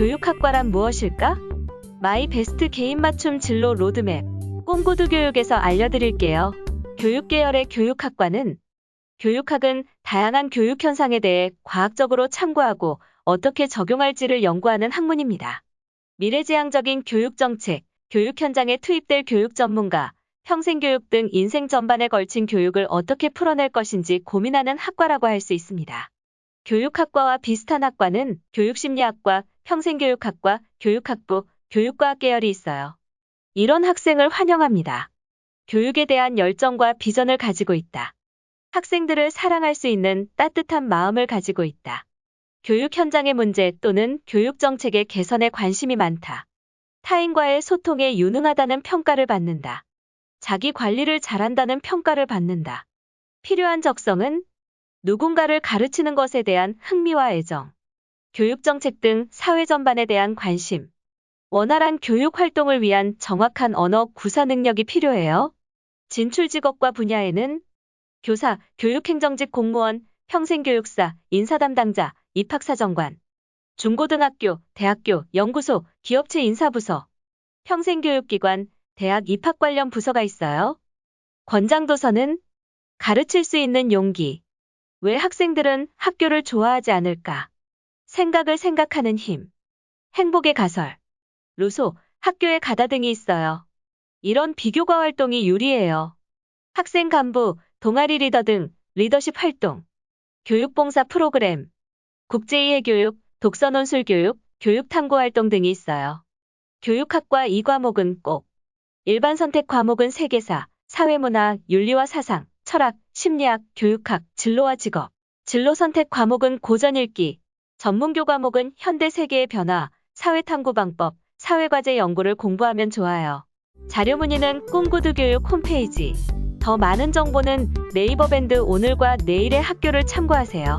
교육학과란 무엇일까? 마이 베스트 개인 맞춤 진로 로드맵 꿈고두 교육에서 알려드릴게요. 교육 계열의 교육학과는 교육학은 다양한 교육 현상에 대해 과학적으로 참고하고 어떻게 적용할지를 연구하는 학문입니다. 미래지향적인 교육 정책, 교육 현장에 투입될 교육 전문가, 평생교육 등 인생 전반에 걸친 교육을 어떻게 풀어낼 것인지 고민하는 학과라고 할 수 있습니다. 교육학과와 비슷한 학과는 교육심리학과, 평생교육학과, 교육학부, 교육과학 계열이 있어요. 이런 학생을 환영합니다. 교육에 대한 열정과 비전을 가지고 있다. 학생들을 사랑할 수 있는 따뜻한 마음을 가지고 있다. 교육 현장의 문제 또는 교육 정책의 개선에 관심이 많다. 타인과의 소통에 유능하다는 평가를 받는다. 자기 관리를 잘한다는 평가를 받는다. 필요한 적성은 누군가를 가르치는 것에 대한 흥미와 애정, 교육 정책 등 사회 전반에 대한 관심, 원활한 교육 활동을 위한 정확한 언어 구사 능력이 필요해요. 진출 직업과 분야에는 교사, 교육행정직 공무원, 평생교육사, 인사담당자, 입학사정관, 중고등학교, 대학교, 연구소, 기업체 인사부서, 평생교육기관, 대학 입학 관련 부서가 있어요. 권장도서는 가르칠 수 있는 용기. 왜 학생들은 학교를 좋아하지 않을까? 생각을 생각하는 힘. 행복의 가설. 루소, 학교에 가다 등이 있어요. 이런 비교과 활동이 유리해요. 학생 간부, 동아리 리더 등 리더십 활동. 교육봉사 프로그램. 국제이해 교육, 독서 논술 교육, 교육 탐구 활동 등이 있어요. 교육학과 이 과목은 꼭. 일반 선택 과목은 세계사, 사회문화, 윤리와 사상, 철학, 심리학, 교육학, 진로와 직업. 진로 선택 과목은 고전 읽기. 전문교 과목은 현대 세계의 변화, 사회탐구 방법, 사회과제 연구를 공부하면 좋아요. 자료 문의는 꿈구두 교육 홈페이지. 더 많은 정보는 네이버 밴드 오늘과 내일의 학교를 참고하세요.